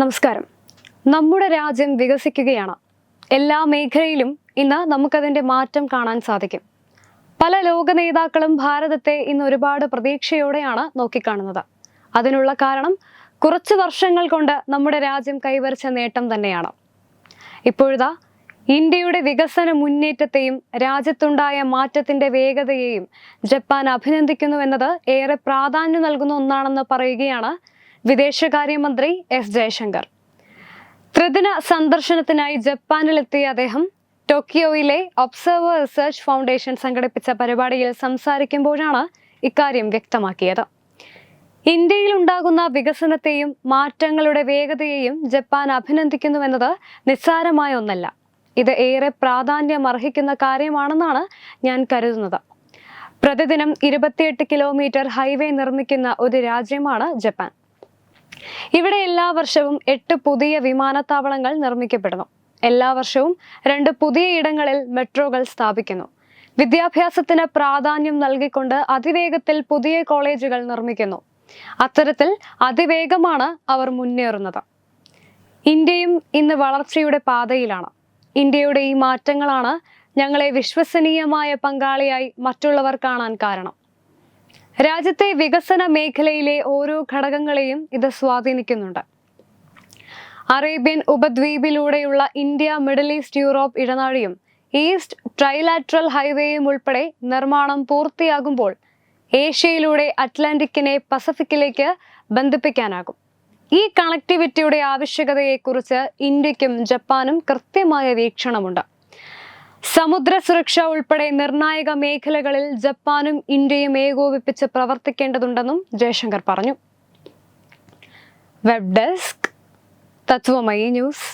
നമസ്കാരം. നമ്മുടെ രാജ്യം വികസിക്കുകയാണ്. എല്ലാ മേഖലയിലും ഇന്ന് നമുക്കതിന്റെ മാറ്റം കാണാൻ സാധിക്കും. പല ലോക നേതാക്കളും ഭാരതത്തെ ഇന്ന് ഒരുപാട് പ്രതീക്ഷയോടെയാണ് നോക്കിക്കാണുന്നത്. അതിനുള്ള കാരണം കുറച്ച് വർഷങ്ങൾ കൊണ്ട് നമ്മുടെ രാജ്യം കൈവരിച്ച നേട്ടം തന്നെയാണ്. ഇപ്പോഴിതാ ഇന്ത്യയുടെ വികസന മുന്നേറ്റത്തെയും രാജ്യത്തുണ്ടായ മാറ്റത്തിന്റെ വേഗതയെയും ജപ്പാൻ അഭിനന്ദിക്കുന്നുവെന്നത് ഏറെ പ്രാധാന്യം നൽകുന്ന ഒന്നാണെന്ന് പറയുകയാണ് വിദേശകാര്യമന്ത്രി എസ് ജയശങ്കർ. ത്രിദിന സന്ദർശനത്തിനായി ജപ്പാനിലെത്തിയ അദ്ദേഹം ടോക്കിയോയിലെ ഒബ്സർവർ റിസർച്ച് ഫൗണ്ടേഷൻ സംഘടിപ്പിച്ച പരിപാടിയിൽ സംസാരിക്കുമ്പോഴാണ് ഇക്കാര്യം വ്യക്തമാക്കിയത്. ഇന്ത്യയിൽ ഉണ്ടാകുന്ന വികസനത്തെയും മാറ്റങ്ങളുടെ വേഗതയെയും ജപ്പാൻ അഭിനന്ദിക്കുന്നുവെന്നത് നിസ്സാരമായ ഒന്നല്ല. ഇത് ഏറെ പ്രാധാന്യം അർഹിക്കുന്ന കാര്യമാണെന്നാണ് ഞാൻ കരുതുന്നത്. പ്രതിദിനം ഇരുപത്തിയെട്ട് കിലോമീറ്റർ ഹൈവേ നിർമ്മിക്കുന്ന ഒരു രാജ്യമാണ് ജപ്പാൻ. ഇവിടെ എല്ലാ വർഷവും എട്ട് പുതിയ വിമാനത്താവളങ്ങൾ നിർമ്മിക്കപ്പെടുന്നു. എല്ലാ വർഷവും രണ്ട് പുതിയ ഇടങ്ങളിൽ മെട്രോകൾ സ്ഥാപിക്കുന്നു. വിദ്യാഭ്യാസത്തിന് പ്രാധാന്യം നൽകിക്കൊണ്ട് അതിവേഗത്തിൽ പുതിയ കോളേജുകൾ നിർമ്മിക്കുന്നു. അത്തരത്തിൽ അതിവേഗമാണ് അവർ മുന്നേറുന്നത്. ഇന്ത്യയും ഇന്ന് വളർച്ചയുടെ പാതയിലാണ്. ഇന്ത്യയുടെ ഈ മാറ്റങ്ങളാണ് ഞങ്ങളെ വിശ്വസനീയമായ പങ്കാളിയായി മറ്റുള്ളവർ കാണാൻ കാരണം. രാജ്യത്തെ വികസന മേഖലയിലെ ഓരോ ഘടകങ്ങളെയും ഇത് സ്വാധീനിക്കുന്നുണ്ട്. അറേബ്യൻ ഉപദ്വീപിലൂടെയുള്ള ഇന്ത്യ മിഡിൽ ഈസ്റ്റ് യൂറോപ്പ് ഇടനാഴിയും ഈസ്റ്റ് ട്രൈലാട്രൽ ഹൈവേയും ഉൾപ്പെടെ നിർമ്മാണം പൂർത്തിയാകുമ്പോൾ ഏഷ്യയിലൂടെ അറ്റ്ലാന്റിക്കിനെ പസഫിക്കിലേക്ക് ബന്ധിപ്പിക്കാനാകും. ഈ കണക്ടിവിറ്റിയുടെ ആവശ്യകതയെക്കുറിച്ച് ഇന്ത്യക്കും ജപ്പാനും കൃത്യമായ വീക്ഷണമുണ്ട്. സമുദ്ര സുരക്ഷ ഉൾപ്പെടെ നിർണായക മേഖലകളിൽ ജപ്പാനും ഇന്ത്യയും ഏകോപിപ്പിച്ച് പ്രവർത്തിക്കേണ്ടതുണ്ടെന്നും ജയശങ്കർ പറഞ്ഞു. Web desk Tatwamayi news.